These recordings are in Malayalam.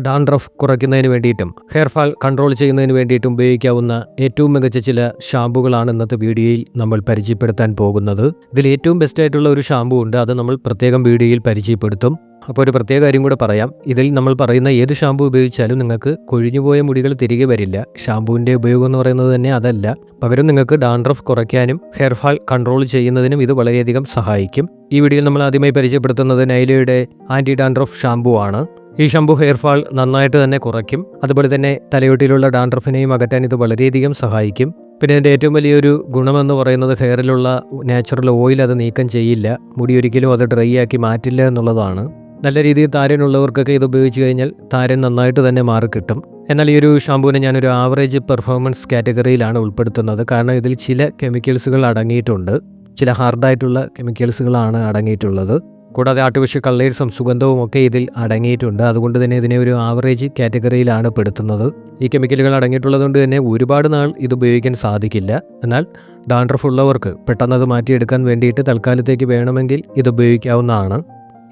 ഡാൻഡ്രഫ് കുറയ്ക്കുന്നതിന് വേണ്ടിയിട്ടും ഹെയർ ഫാൾ കൺട്രോൾ ചെയ്യുന്നതിന് വേണ്ടിയിട്ടും ഉപയോഗിക്കാവുന്ന ഏറ്റവും മികച്ച ചില ഷാമ്പുകളാണ് ഇന്നത്തെ വീഡിയോയിൽ നമ്മൾ പരിചയപ്പെടുത്താൻ പോകുന്നത്. ഇതിൽ ഏറ്റവും ബെസ്റ്റ് ആയിട്ടുള്ള ഒരു ഷാമ്പു ഉണ്ട്. അത് നമ്മൾ പ്രത്യേകം വീഡിയോയിൽ പരിചയപ്പെടുത്തും. അപ്പോൾ ഒരു പ്രത്യേക കാര്യം കൂടെ പറയാം. ഇതിൽ നമ്മൾ പറയുന്ന ഏത് ഷാമ്പു ഉപയോഗിച്ചാലും നിങ്ങൾക്ക് കൊഴിഞ്ഞുപോയ മുടികൾ തിരികെ വരില്ല. ഷാമ്പുവിന്റെ ഉപയോഗം എന്ന് പറയുന്നത് തന്നെ അതല്ല. പകരം നിങ്ങൾക്ക് ഡാൻഡ്രഫ് കുറയ്ക്കാനും ഹെയർഫാൾ കൺട്രോൾ ചെയ്യുന്നതിനും ഇത് വളരെയധികം സഹായിക്കും. ഈ വീഡിയോയിൽ നമ്മൾ ആദ്യമായി പരിചയപ്പെടുത്തുന്നത് നൈലയുടെ ആന്റി ഡാൻഡ്രഫ് ഷാമ്പു ആണ്. ഈ ശംഭു ഹെയർഫാൾ നന്നായിട്ട് തന്നെ കുറയ്ക്കും. അതുപോലെ തന്നെ തലയോട്ടിയിലുള്ള ഡാൻഡ്രഫിനെയും അകറ്റാൻ ഇത് വളരെയധികം സഹായിക്കും. പിന്നെ ഇതിന്റെ ഏറ്റവും വലിയൊരു ഗുണമെന്ന് പറയുന്നത് ഹെയറിലുള്ള നാച്ചുറൽ ഓയിൽ അത് നീക്കം ചെയ്യില്ല. മുടി ഒരിക്കലും അത് ഡ്രൈ ആക്കി മാറ്റില്ല എന്നുള്ളതാണ്. നല്ല രീതിയിൽ താരനുള്ളവർക്കൊക്കെ ഇത് ഉപയോഗിച്ച് കഴിഞ്ഞാൽ താരൻ നന്നായിട്ട് തന്നെ മാറിക്കിട്ടും എന്നാൽ ഈ ഒരു ഷാമ്പൂവിനെ ഞാനൊരു ആവറേജ് പെർഫോമൻസ് കാറ്റഗറിയിലാണ് ഉൾപ്പെടുത്തുന്നത്. കാരണം ഇതിൽ ചില കെമിക്കൽസുകൾ അടങ്ങിയിട്ടുണ്ട്. ചില ഹാർഡായിട്ടുള്ള കെമിക്കൽസുകളാണ് അടങ്ങിയിട്ടുള്ളത്. കൂടാതെ ആർട്ടിഫിഷ്യൽ കളേഴ്സും സുഗന്ധവും ഒക്കെ ഇതിൽ അടങ്ങിയിട്ടുണ്ട്. അതുകൊണ്ട് തന്നെ ഇതിനെ ഒരു ആവറേജ് കാറ്റഗറിയിലാണ് പെടുത്തുന്നത്. ഈ കെമിക്കലുകൾ അടങ്ങിയിട്ടുള്ളത് കൊണ്ട് തന്നെ ഒരുപാട് നാൾ ഇത് ഉപയോഗിക്കാൻ സാധിക്കില്ല. എന്നാൽ ഡാൻഡ്രഫ് ഉള്ളവർക്ക് പെട്ടെന്ന് അത് മാറ്റിയെടുക്കാൻ വേണ്ടിയിട്ട് തൽക്കാലത്തേക്ക് വേണമെങ്കിൽ ഇത് ഉപയോഗിക്കാവുന്നതാണ്.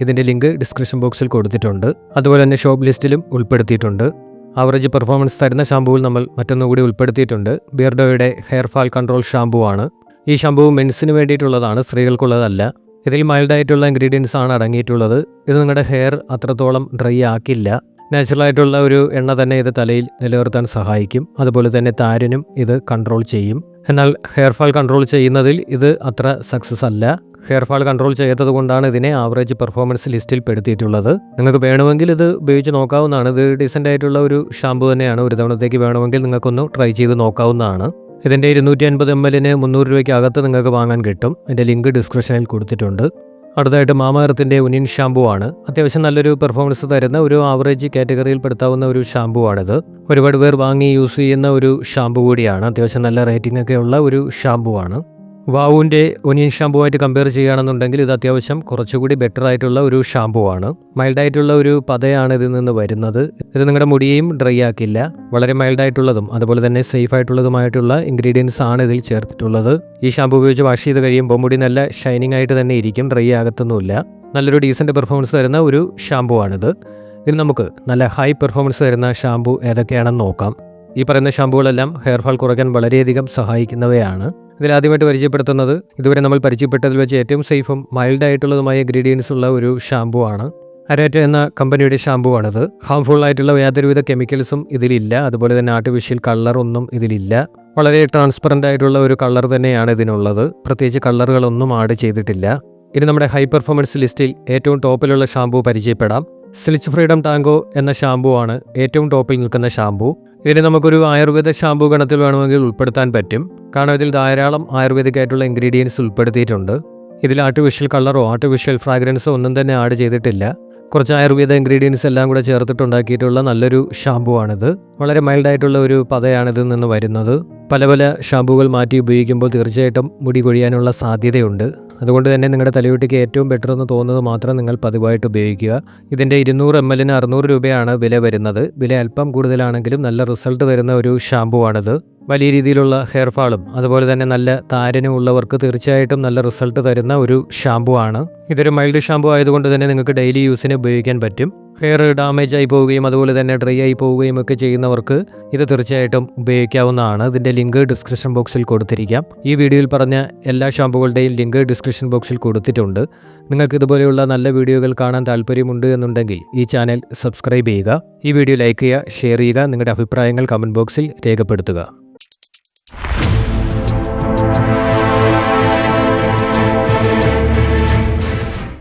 ഇതിന്റെ ലിങ്ക് ഡിസ്ക്രിപ്ഷൻ ബോക്സിൽ കൊടുത്തിട്ടുണ്ട്. അതുപോലെ തന്നെ ഷോപ്പ് ലിസ്റ്റിലും ഉൾപ്പെടുത്തിയിട്ടുണ്ട്. ആവറേജ് പെർഫോമൻസ് തരുന്ന ഷാമ്പുവിൽ നമ്മൾ മറ്റൊന്നുകൂടി ഉൾപ്പെടുത്തിയിട്ടുണ്ട്. ബിയർഡോയുടെ ഹെയർ ഫാൾ കൺട്രോൾ ഷാമ്പു ആണ്. ഈ ഷാമ്പു മെൻസിന് വേണ്ടിയിട്ടുള്ളതാണ്. സ്ത്രീകൾക്കുള്ളതല്ല. ഇതിൽ മൈൽഡായിട്ടുള്ള ഇൻഗ്രീഡിയൻസ് ആണ് അടങ്ങിയിട്ടുള്ളത്. ഇത് നിങ്ങളുടെ ഹെയർ അത്രത്തോളം ഡ്രൈ ആക്കില്ല. നാച്ചുറലായിട്ടുള്ള ഒരു എണ്ണ തന്നെ ഇത് തലയിൽ നിലനിർത്താൻ സഹായിക്കും. അതുപോലെ തന്നെ താരനും ഇത് കൺട്രോൾ ചെയ്യും. എന്നാൽ ഹെയർ ഫാൾ കൺട്രോൾ ചെയ്യുന്നതിൽ ഇത് അത്ര സക്സസ് അല്ല. ഹെയർ ഫാൾ കൺട്രോൾ ചെയ്യാത്തത് കൊണ്ടാണ് ഇതിനെ ആവറേജ് പെർഫോമൻസ് ലിസ്റ്റിൽ പെടുത്തിയിട്ടുള്ളത്. നിങ്ങൾക്ക് വേണമെങ്കിൽ ഇത് ഉപയോഗിച്ച് നോക്കാവുന്നതാണ്. ഇത് ഡീസന്റ് ആയിട്ടുള്ള ഒരു ഷാമ്പു തന്നെയാണ്. ഒരു തവണത്തേക്ക് വേണമെങ്കിൽ നിങ്ങൾക്കൊന്ന് ട്രൈ ചെയ്ത് നോക്കാവുന്നതാണ്. ഇതിന്റെ ഇരുന്നൂറ്റി അൻപത് എം എല്ലിന് മുന്നൂറ് രൂപയ്ക്ക് അകത്ത് നിങ്ങൾക്ക് വാങ്ങാൻ കിട്ടും. അതിന്റെ ലിങ്ക് ഡിസ്ക്രിപ്ഷനിൽ കൊടുത്തിട്ടുണ്ട്. അടുത്തായിട്ട് മാമാർത്തിന്റെ ഉനിയൻ ഷാമ്പു ആണ്. അത്യാവശ്യം നല്ലൊരു പെർഫോമൻസ് തരുന്ന ഒരു ആവറേജ് കാറ്റഗറിയിൽ പെടുത്താവുന്ന ഒരു ഷാമ്പു ആണിത്. ഒരുപാട് പേർ വാങ്ങി യൂസ് ചെയ്യുന്ന ഒരു ഷാമ്പു കൂടിയാണ്. അത്യാവശ്യം നല്ല റേറ്റിംഗ് ഒക്കെ ഉള്ള ഒരു ഷാമ്പു ആണ്. വാവുവിന്റെ ഒനിയൻ ഷാമ്പുവായിട്ട് കമ്പയർ ചെയ്യുകയാണെന്നുണ്ടെങ്കിൽ ഇത് അത്യാവശ്യം കുറച്ചുകൂടി ബെറ്റർ ആയിട്ടുള്ള ഒരു ഷാമ്പു ആണ്. മൈൽഡായിട്ടുള്ള ഒരു പതയാണ് ഇതിൽ നിന്ന് വരുന്നത്. ഇത് നിങ്ങളുടെ മുടിയെയും ഡ്രൈ ആക്കില്ല. വളരെ മൈൽഡായിട്ടുള്ളതും അതുപോലെ തന്നെ സേഫ് ആയിട്ടുള്ളതുമായിട്ടുള്ള ഇൻഗ്രീഡിയൻസ് ആണ് ഇതിൽ ചേർത്തിട്ടുള്ളത്. ഈ ഷാമ്പു ഉപയോഗിച്ച് വാഷ് ചെയ്ത് കഴിയുമ്പോൾ മുടി നല്ല ഷൈനിങ് ആയിട്ട് തന്നെ ഇരിക്കും ഡ്രൈ ആകത്തൊന്നുമില്ല. നല്ലൊരു ഡീസന്റ് പെർഫോമൻസ് തരുന്ന ഒരു ഷാമ്പു ആണിത്. ഇനി നമുക്ക് നല്ല ഹൈ പെർഫോമൻസ് തരുന്ന ഷാമ്പു ഏതൊക്കെയാണെന്ന് നോക്കാം. ഈ പറയുന്ന ഷാമ്പുകളെല്ലാം ഹെയർ ഫാൾ കുറയ്ക്കാൻ വളരെയധികം സഹായിക്കുന്നവയാണ്. ഇതിൽ ആദ്യമായിട്ട് പരിചയപ്പെടുത്തുന്നത് ഇതുവരെ നമ്മൾ പരിചയപ്പെട്ടതിൽ വെച്ച് ഏറ്റവും സേഫും മൈൽഡ് ആയിട്ടുള്ളതുമായ ഇൻഗ്രീഡിയൻസ് ഉള്ള ഒരു ഷാമ്പു ആണ്. അരേറ്റ എന്ന കമ്പനിയുടെ ഷാമ്പു ആണിത്. ഹാംഫുൾ ആയിട്ടുള്ള യാതൊരുവിധ കെമിക്കൽസും ഇതിലില്ല. അതുപോലെ തന്നെ ആർട്ടിഫിഷ്യൽ കളർ ഒന്നും ഇതിലില്ല. വളരെ ട്രാൻസ്പെറന്റ് ആയിട്ടുള്ള ഒരു കളർ തന്നെയാണ് ഇതിനുള്ളത്. പ്രത്യേകിച്ച് കളറുകളൊന്നും ആഡ് ചെയ്തിട്ടില്ല. ഇനി നമ്മുടെ ഹൈ പെർഫോമൻസ് ലിസ്റ്റിൽ ഏറ്റവും ടോപ്പിലുള്ള ഷാമ്പു പരിചയപ്പെടാം. സ്ലിച്ച് ഫ്രീഡം ടാങ്കോ എന്ന ഷാമ്പു ആണ് ഏറ്റവും ടോപ്പിൽ നിൽക്കുന്ന ഷാമ്പു ഇതിന് നമുക്കൊരു ആയുർവേദ ഷാമ്പു ഗണത്തിൽ വേണമെങ്കിൽ ഉൾപ്പെടുത്താൻ പറ്റും. കാരണം ഇതിൽ ധാരാളം ആയുർവേദിക് ആയിട്ടുള്ള ഇൻഗ്രീഡിയൻസ് ഉൾപ്പെടുത്തിയിട്ടുണ്ട്. ഇതിൽ ആർട്ടിഫിഷ്യൽ കളറോ ആർട്ടിഫിഷ്യൽ ഫ്രാഗ്രൻസോ ഒന്നും തന്നെ ആഡ് ചെയ്തിട്ടില്ല. കുറച്ച് ആയുർവേദ ഇൻഗ്രീഡിയൻസ് എല്ലാം കൂടെ ചേർത്തിട്ടുണ്ടാക്കിയിട്ടുള്ള നല്ലൊരു ഷാമ്പു ആണിത്. വളരെ മൈൽഡ് ആയിട്ടുള്ള ഒരു പതയാണിത് നിന്ന് വരുന്നത്. പല പല ഷാമ്പുകൾ മാറ്റി ഉപയോഗിക്കുമ്പോൾ തീർച്ചയായിട്ടും മുടി കൊഴിയാനുള്ള സാധ്യതയുണ്ട്. അതുകൊണ്ട് തന്നെ നിങ്ങളുടെ തലയോട്ടിക്ക് ഏറ്റവും ബെറ്റർ എന്ന് തോന്നുന്നത് മാത്രം നിങ്ങൾ പതിവായിട്ട് ഉപയോഗിക്കുക. ഇതിന്റെ ഇരുന്നൂറ് എം എല്ലിന് അറുന്നൂറ് രൂപയാണ് വില വരുന്നത്. വില അല്പം കൂടുതലാണെങ്കിലും നല്ല റിസൾട്ട് തരുന്ന ഒരു ഷാമ്പു ആണിത്. വലിയ രീതിയിലുള്ള ഹെയർ ഫാളും അതുപോലെ തന്നെ നല്ല താരനും ഉള്ളവർക്ക് തീർച്ചയായിട്ടും നല്ല റിസൾട്ട് തരുന്ന ഒരു ഷാമ്പു ആണ്. ഇതൊരു മൈൽഡ് ഷാമ്പു ആയതുകൊണ്ട് തന്നെ നിങ്ങൾക്ക് ഡെയിലി യൂസിന് ഉപയോഗിക്കാൻ പറ്റും. ഹെയർ ഡാമേജ് ആയി പോവുകയും അതുപോലെ തന്നെ ഡ്രൈ ആയി പോവുകയും ഒക്കെ ചെയ്യുന്നവർക്ക് ഇത് തീർച്ചയായിട്ടും ഉപയോഗിക്കാവുന്നതാണ്. ഇതിന്റെ ലിങ്ക് ഡിസ്ക്രിപ്ഷൻ ബോക്സിൽ കൊടുത്തിരിക്കാം. ഈ വീഡിയോയിൽ പറഞ്ഞ എല്ലാ ഷാമ്പുകളുടെയും ലിങ്ക് ഡിസ്ക്രിപ്ഷൻ ബോക്സിൽ കൊടുത്തിട്ടുണ്ട്. നിങ്ങൾക്ക് ഇതുപോലെയുള്ള നല്ല വീഡിയോകൾ കാണാൻ താല്പര്യമുണ്ട് എന്നുണ്ടെങ്കിൽ ഈ ചാനൽ സബ്സ്ക്രൈബ് ചെയ്യുക. ഈ വീഡിയോ ലൈക്ക് ചെയ്യുക ഷെയർ ചെയ്യുക നിങ്ങളുടെ അഭിപ്രായങ്ങൾ കമന്റ് ബോക്സിൽ രേഖപ്പെടുത്തുക.